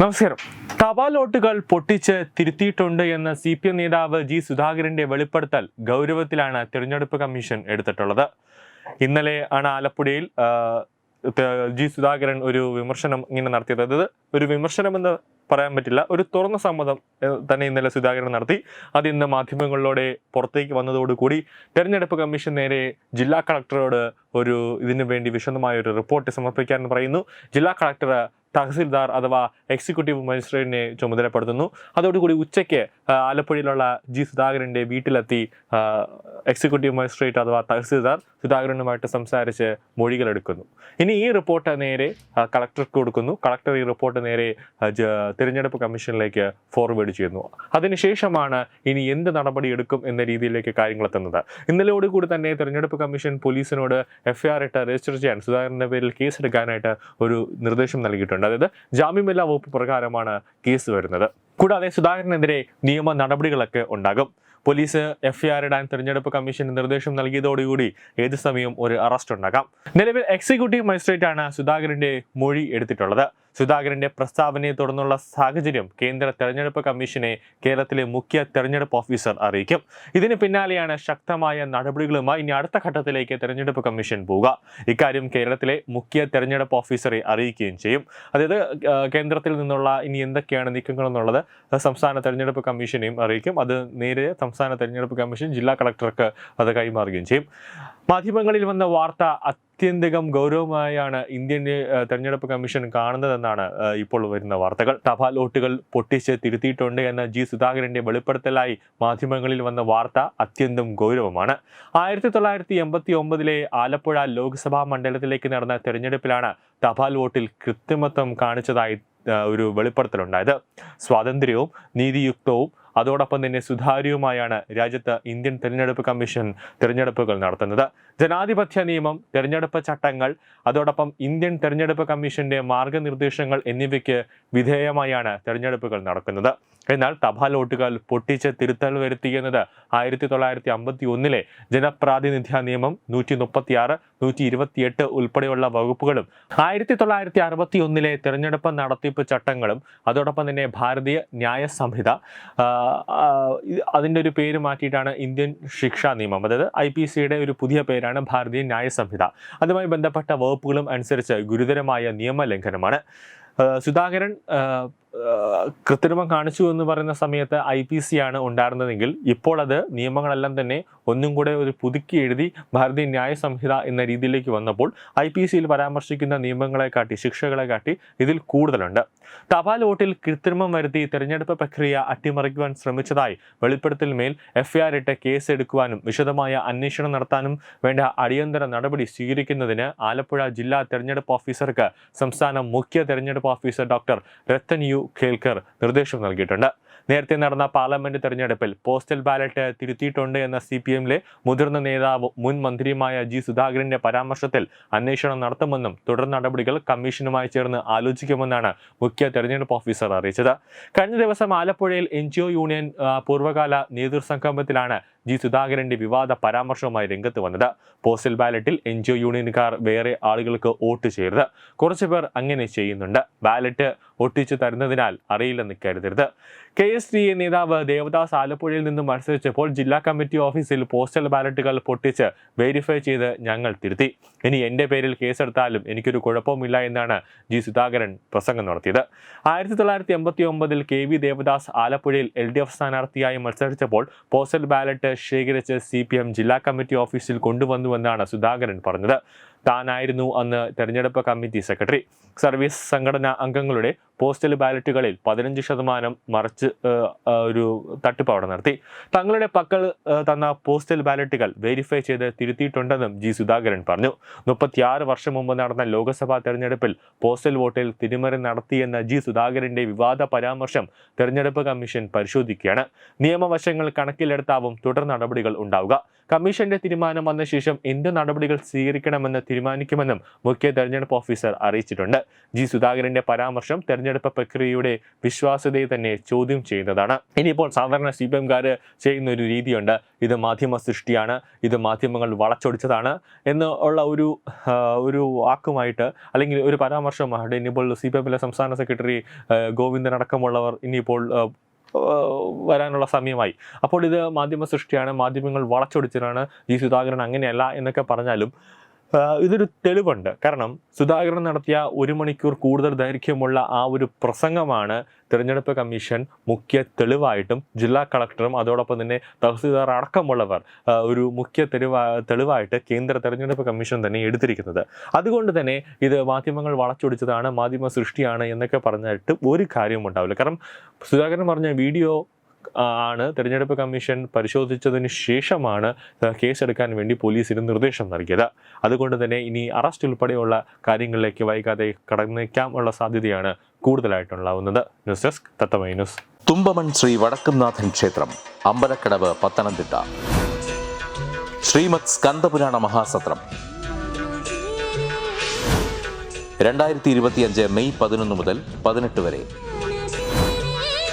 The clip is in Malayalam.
നമസ്കാരം. തപാൽ വോട്ടുകൾ പൊട്ടിച്ച് തിരുത്തിയിട്ടുണ്ട് എന്ന സി പി എം നേതാവ് ജി സുധാകരന്റെ വെളിപ്പെടുത്തൽ ഗൗരവത്തിലാണ് തിരഞ്ഞെടുപ്പ് കമ്മീഷൻ എടുത്തിട്ടുള്ളത്. ഇന്നലെ ആണ് ആലപ്പുഴയിൽ ജി സുധാകരൻ ഒരു വിമർശനം ഇങ്ങനെ നടത്തിയത്. അതായത് ഒരു വിമർശനമെന്ന് പറയാൻ പറ്റില്ല ഒരു തുറന്ന സമ്മതം തന്നെ ഇന്നലെ സുധാകരൻ നടത്തി. അത് ഇന്ന് മാധ്യമങ്ങളിലൂടെ പുറത്തേക്ക് വന്നതോടുകൂടി തെരഞ്ഞെടുപ്പ് കമ്മീഷൻ നേരെ ജില്ലാ കളക്ടറോട് ഒരു ഇതിനു വേണ്ടി വിശദമായ ഒരു റിപ്പോർട്ട് സമർപ്പിക്കാൻ പറയുന്നു. ജില്ലാ കളക്ടർ തഹസിൽദാർ അഥവാ എക്സിക്യൂട്ടീവ് മജിസ്ട്രേറ്റിനെ ചുമതലപ്പെടുത്തുന്നു. അതോടുകൂടി ഉച്ചയ്ക്ക് ആലപ്പുഴയിലുള്ള ജി സുധാകരന്റെ വീട്ടിലെത്തി എക്സിക്യൂട്ടീവ് മജിസ്ട്രേറ്റ് അഥവാ തഹസീൽദാർ സുധാകരനുമായിട്ട് സംസാരിച്ച് മൊഴികളെടുക്കുന്നു. ഇനി ഈ റിപ്പോർട്ട് നേരെ കളക്ടർക്ക് കൊടുക്കുന്നു. കളക്ടർ ഈ റിപ്പോർട്ട് നേരെ തിരഞ്ഞെടുപ്പ് കമ്മീഷനിലേക്ക് ഫോർവേഡ് ചെയ്യുന്നു. അതിനുശേഷമാണ് ഇനി എന്ത് നടപടി എടുക്കും എന്ന രീതിയിലേക്ക് കാര്യങ്ങൾ എത്തുന്നത്. ഇന്നലെയോടുകൂടി തന്നെ തിരഞ്ഞെടുപ്പ് കമ്മീഷൻ പോലീസിനോട് എഫ്ഐആർ ഇട്ട് രജിസ്റ്റർ ചെയ്യാൻ സുധാകരന്റെ പേരിൽ കേസെടുക്കാനായിട്ട് ഒരു നിർദ്ദേശം നൽകിയിട്ടുണ്ട്. അതായത് ജാമ്യമില്ലാ വകുപ്പ് പ്രകാരമാണ് കേസ് വരുന്നത്. കൂടാതെ സുധാകരനെതിരെ നിയമ നടപടികളൊക്കെ ഉണ്ടാകും. പോലീസ് എഫ്ഐആർ ഇടാൻ തിരഞ്ഞെടുപ്പ് കമ്മീഷൻ നിർദ്ദേശം നൽകിയതോടുകൂടി ഏത് സമയവും ഒരു അറസ്റ്റ് ഉണ്ടാകാം. നിലവിൽ എക്സിക്യൂട്ടീവ് മജിസ്ട്രേറ്റാണ് സുധാകരന്റെ മൊഴി എടുത്തിട്ടുള്ളത്. സുധാകരന്റെ പ്രസ്താവനയെ തുടർന്നുള്ള സാഹചര്യം കേന്ദ്ര തെരഞ്ഞെടുപ്പ് കമ്മീഷനെ കേരളത്തിലെ മുഖ്യ തെരഞ്ഞെടുപ്പ് ഓഫീസർ അറിയിക്കും. ഇതിന് പിന്നാലെയാണ് ശക്തമായ നടപടികളുമായി ഇനി അടുത്ത ഘട്ടത്തിലേക്ക് തെരഞ്ഞെടുപ്പ് കമ്മീഷൻ പോവുക. ഇക്കാര്യം കേരളത്തിലെ മുഖ്യ തെരഞ്ഞെടുപ്പ് ഓഫീസറെ അറിയിക്കുകയും ചെയ്യും. അതായത് കേന്ദ്രത്തിൽ നിന്നുള്ള ഇനി എന്തൊക്കെയാണ് നീക്കങ്ങൾ എന്നുള്ളത് സംസ്ഥാന തെരഞ്ഞെടുപ്പ് കമ്മീഷനെയും അറിയിക്കും. അത് നേരെ സംസ്ഥാന തെരഞ്ഞെടുപ്പ് കമ്മീഷൻ ജില്ലാ കളക്ടർക്ക് അത് കൈമാറുകയും ചെയ്യും. മാധ്യമങ്ങളിൽ വന്ന വാർത്ത അത്യന്തികം ഗൗരവമായാണ് ഇന്ത്യൻ തെരഞ്ഞെടുപ്പ് കമ്മീഷൻ കാണുന്നതെന്നാണ് ഇപ്പോൾ വരുന്ന വാർത്തകൾ. തപാൽ വോട്ടുകൾ പൊട്ടിച്ച് തിരുത്തിയിട്ടുണ്ട് എന്ന ജി സുധാകരന്റെ വെളിപ്പെടുത്തലായി മാധ്യമങ്ങളിൽ വന്ന വാർത്ത അത്യന്തം ഗൗരവമാണ്. ആയിരത്തി തൊള്ളായിരത്തി എൺപത്തി ഒമ്പതിലെ ആലപ്പുഴ ലോക്സഭാ മണ്ഡലത്തിലേക്ക് നടന്ന തെരഞ്ഞെടുപ്പിലാണ് തപാൽ വോട്ടിൽ കൃത്രിമത്വം കാണിച്ചതായി ഒരു വെളിപ്പെടുത്തലുണ്ടായത്. സ്വാതന്ത്ര്യവും നീതിയുക്തവും അതോടൊപ്പം തന്നെ സുതാര്യവുമായാണ് രാജ്യത്ത് ഇന്ത്യൻ തെരഞ്ഞെടുപ്പ് കമ്മീഷൻ തിരഞ്ഞെടുപ്പുകൾ നടത്തുന്നത്. ജനാധിപത്യ നിയമം തിരഞ്ഞെടുപ്പ് ചട്ടങ്ങൾ അതോടൊപ്പം ഇന്ത്യൻ തെരഞ്ഞെടുപ്പ് കമ്മീഷന്റെ മാർഗനിർദ്ദേശങ്ങൾ എന്നിവയ്ക്ക് വിധേയമായാണ് തെരഞ്ഞെടുപ്പുകൾ നടക്കുന്നത്. എന്നാൽ തപാൽ വോട്ടുകൾ പൊട്ടിച്ച് തിരുത്തൽ വരുത്തിയെന്നത് ആയിരത്തി തൊള്ളായിരത്തി അമ്പത്തി ഒന്നിലെ ജനപ്രാതിനിധ്യ നിയമം നൂറ്റി മുപ്പത്തി ആറ് നൂറ്റി ഇരുപത്തിയെട്ട് ഉൾപ്പെടെയുള്ള വകുപ്പുകളും ആയിരത്തി തൊള്ളായിരത്തി അറുപത്തി ഒന്നിലെ തെരഞ്ഞെടുപ്പ് നടത്തിപ്പ് ചട്ടങ്ങളും അതോടൊപ്പം തന്നെ ഭാരതീയ ന്യായ സംഹിത അതിന്റെ ഒരു പേര് മാറ്റിയിട്ടാണ് ഇന്ത്യൻ ശിക്ഷാ നിയമം. അതായത് ഐ പി സിയുടെ ഒരു പുതിയ പേരാണ് ഭാരതീയ ന്യായ സംഹിത. അതുമായി ബന്ധപ്പെട്ട വകുപ്പുകളും അനുസരിച്ച് ഗുരുതരമായ നിയമലംഘനമാണ്. സുധാകരൻ കൃത്രിമം കാണിച്ചു എന്ന് പറയുന്ന സമയത്ത് ഐ പി സി ആണ് ഉണ്ടായിരുന്നതെങ്കിൽ ഇപ്പോൾ അത് നിയമങ്ങളെല്ലാം തന്നെ ഒന്നും കൂടെ ഒരു പുതുക്കി എഴുതി ഭാരതീയ ന്യായ സംഹിത എന്ന രീതിയിലേക്ക് വന്നപ്പോൾ ഐ പി സിയിൽ പരാമർശിക്കുന്ന നിയമങ്ങളെ കാട്ടി ശിക്ഷകളെ കാട്ടി ഇതിൽ കൂടുതലുണ്ട്. തപാൽ വോട്ടിൽ കൃത്രിമം വരുത്തി തെരഞ്ഞെടുപ്പ് പ്രക്രിയ അട്ടിമറിക്കുവാൻ ശ്രമിച്ചതായി വെളിപ്പെടുത്തലിന്മേൽ എഫ്ഐആർ ഇട്ട് കേസ് എടുക്കുവാനും വിശദമായ അന്വേഷണം നടത്താനും വേണ്ട അടിയന്തര നടപടി സ്വീകരിക്കുന്നതിന് ആലപ്പുഴ ജില്ലാ തെരഞ്ഞെടുപ്പ് ഓഫീസർക്ക് സംസ്ഥാന മുഖ്യ തെരഞ്ഞെടുപ്പ് officer doctor Rathan U Kelkar നിർദ്ദേശം നൽകിയിട്ടുണ്ട്. നേരത്തെ നടന്ന പാർലമെന്റ് തെരഞ്ഞെടുപ്പിൽ പോസ്റ്റൽ ബാലറ്റ് തിരുത്തിയിട്ടുണ്ട് എന്ന സി പി എമ്മിലെ മുതിർന്ന നേതാവ് മുൻ മന്ത്രിയുമായ ജി സുധാകരന്റെ പരാമർശത്തിൽ അന്വേഷണം നടത്തുമെന്നും തുടർ നടപടികൾ കമ്മീഷനുമായി ചേർന്ന് ആലോചിക്കുമെന്നാണ് മുഖ്യ തെരഞ്ഞെടുപ്പ് ഓഫീസർ അറിയിച്ചത്. കഴിഞ്ഞ ദിവസം ആലപ്പുഴയിൽ എൻ യൂണിയൻ പൂർവകാല നേതൃസംഗമത്തിലാണ് ജി സുധാകരന്റെ വിവാദ പരാമർശവുമായി രംഗത്ത് വന്നത്. പോസ്റ്റൽ ബാലറ്റിൽ എൻ ജി ഒ യൂണിയൻകാർ വേറെ ആളുകൾക്ക് വോട്ട് ചെയ്യരുത്. കുറച്ചുപേർ അങ്ങനെ ചെയ്യുന്നുണ്ട്. ബാലറ്റ് ഒട്ടിച്ചു തരുന്നതിനാൽ അറിയില്ലെന്ന് കരുതരുത്. കെ എസ് ഡി എ നേതാവ് ദേവദാസ് ആലപ്പുഴയിൽ നിന്ന് മത്സരിച്ചപ്പോൾ ജില്ലാ കമ്മിറ്റി ഓഫീസിൽ പോസ്റ്റൽ ബാലറ്റുകൾ പൊട്ടിച്ച് വെരിഫൈ ചെയ്ത് ഞങ്ങൾ തിരുത്തി. ഇനി എന്റെ പേരിൽ കേസെടുത്താലും എനിക്കൊരു കുഴപ്പമില്ല എന്നാണ് ജി സുധാകരൻ പ്രസംഗം നടത്തിയത്. ആയിരത്തി തൊള്ളായിരത്തി എൺപത്തി ഒമ്പതിൽ കെ വി ദേവദാസ് ആലപ്പുഴയിൽ എൽ ഡി എഫ് സ്ഥാനാർത്ഥിയായി മത്സരിച്ചപ്പോൾ പോസ്റ്റൽ ബാലറ്റ് ശേഖരിച്ച് സി പി എം ജില്ലാ കമ്മിറ്റി ഓഫീസിൽ കൊണ്ടുവന്നുവെന്നാണ് സുധാകരൻ പറഞ്ഞത്. താനായിരുന്നു അന്ന് തെരഞ്ഞെടുപ്പ് കമ്മിറ്റി സെക്രട്ടറി. സർവീസ് സംഘടനാ അംഗങ്ങളുടെ പോസ്റ്റൽ ബാലറ്റുകളിൽ പതിനഞ്ച് ശതമാനം മറിച്ച് ഒരു തട്ടിപ്പ് അവിടെ നടത്തി. തങ്ങളുടെ പക്കൽ തന്ന പോസ്റ്റൽ ബാലറ്റുകൾ വെരിഫൈ ചെയ്ത് തിരുത്തിയിട്ടുണ്ടെന്നും ജി സുധാകരൻ പറഞ്ഞു. മുപ്പത്തിയാറ് വർഷം മുമ്പ് നടന്ന ലോക്സഭാ തെരഞ്ഞെടുപ്പിൽ പോസ്റ്റൽ വോട്ടിൽ തിരിമറി നടത്തിയെന്ന ജി സുധാകരന്റെ വിവാദ പരാമർശം തെരഞ്ഞെടുപ്പ് കമ്മീഷൻ പരിശോധിക്കുകയാണ്. നിയമവശങ്ങൾ കണക്കിലെടുത്താവും തുടർ നടപടികൾ ഉണ്ടാവുക. കമ്മീഷന്റെ തീരുമാനം വന്ന ശേഷം എന്ത് നടപടികൾ സ്വീകരിക്കണമെന്ന് തീരുമാനിക്കുമെന്നും മുഖ്യ തെരഞ്ഞെടുപ്പ് ഓഫീസർ അറിയിച്ചിട്ടുണ്ട്. ജി സുധാകരന്റെ പരാമർശം തെരഞ്ഞെടുപ്പ് പ്രക്രിയയുടെ വിശ്വാസ്യതയെ തന്നെ ചോദ്യം ചെയ്യുന്നതാണ്. ഇനിയിപ്പോൾ സാധാരണ സി പി എംകാർ ചെയ്യുന്ന ഒരു രീതിയുണ്ട്. ഇത് മാധ്യമ സൃഷ്ടിയാണ്. ഇത് മാധ്യമങ്ങൾ വളച്ചൊടിച്ചതാണ് എന്ന് ഉള്ള ഒരു ഒരു വാക്കുമായിട്ട് അല്ലെങ്കിൽ ഒരു പരാമർശമായിട്ട് ഇനിയിപ്പോൾ സി പി എമ്മിലെ സംസ്ഥാന സെക്രട്ടറി ഗോവിന്ദൻ അടക്കമുള്ളവർ ഇനിയിപ്പോൾ വരാനുള്ള സമയമായി. അപ്പോൾ ഇത് മാധ്യമ സൃഷ്ടിയാണ്. മാധ്യമങ്ങൾ വളച്ചൊടിച്ചതാണ്. ജി സുധാകരൻ അങ്ങനെയല്ല എന്നൊക്കെ പറഞ്ഞാലും ഇതൊരു തെളിവുണ്ട്. കാരണം സുധാകരൻ നടത്തിയ ഒരു മണിക്കൂർ കൂടുതൽ ദൈർഘ്യമുള്ള ആ ഒരു പ്രസംഗമാണ് തിരഞ്ഞെടുപ്പ് കമ്മീഷൻ മുഖ്യ തെളിവായിട്ടും ജില്ലാ കളക്ടറും അതോടൊപ്പം തന്നെ തഹസീൽദാർ അടക്കമുള്ളവർ ഒരു മുഖ്യ തെളിവാ തെളിവായിട്ട് കേന്ദ്ര തെരഞ്ഞെടുപ്പ് കമ്മീഷൻ തന്നെ എടുത്തിരിക്കുന്നത്. അതുകൊണ്ട് തന്നെ ഇത് മാധ്യമങ്ങൾ വളച്ചൊടിച്ചതാണ് മാധ്യമ സൃഷ്ടിയാണ് എന്നൊക്കെ പറഞ്ഞിട്ട് ഒരു കാര്യവും ഉണ്ടാവില്ല കാരണം സുധാകരൻ പറഞ്ഞ വീഡിയോ ആണ്. തെരഞ്ഞെടുപ്പ് കമ്മീഷൻ പരിശോധിച്ചതിന് ശേഷമാണ് കേസെടുക്കാൻ വേണ്ടി പോലീസിന് നിർദ്ദേശം നൽകിയത്. അതുകൊണ്ട് തന്നെ ഇനി അറസ്റ്റ് ഉൾപ്പെടെയുള്ള കാര്യങ്ങളിലേക്ക് വൈകാതെ കടന്നേക്കാം ഉള്ള സാധ്യതയാണ് കൂടുതലായിട്ടുണ്ടാവുന്നത്. ന്യൂസ് ഡെസ്ക് തത്തമൈ ന്യൂസ്. തുമ്പമൺ ശ്രീ വടക്കുംനാഥൻ ക്ഷേത്രം അമ്പലക്കടവ് പത്തനംതിട്ട. ശ്രീമത് സ്കന്ദപുരാണ മഹാസത്രം. രണ്ടായിരത്തി ഇരുപത്തിയഞ്ച് മെയ് പതിനൊന്ന് മുതൽ പതിനെട്ട് വരെ.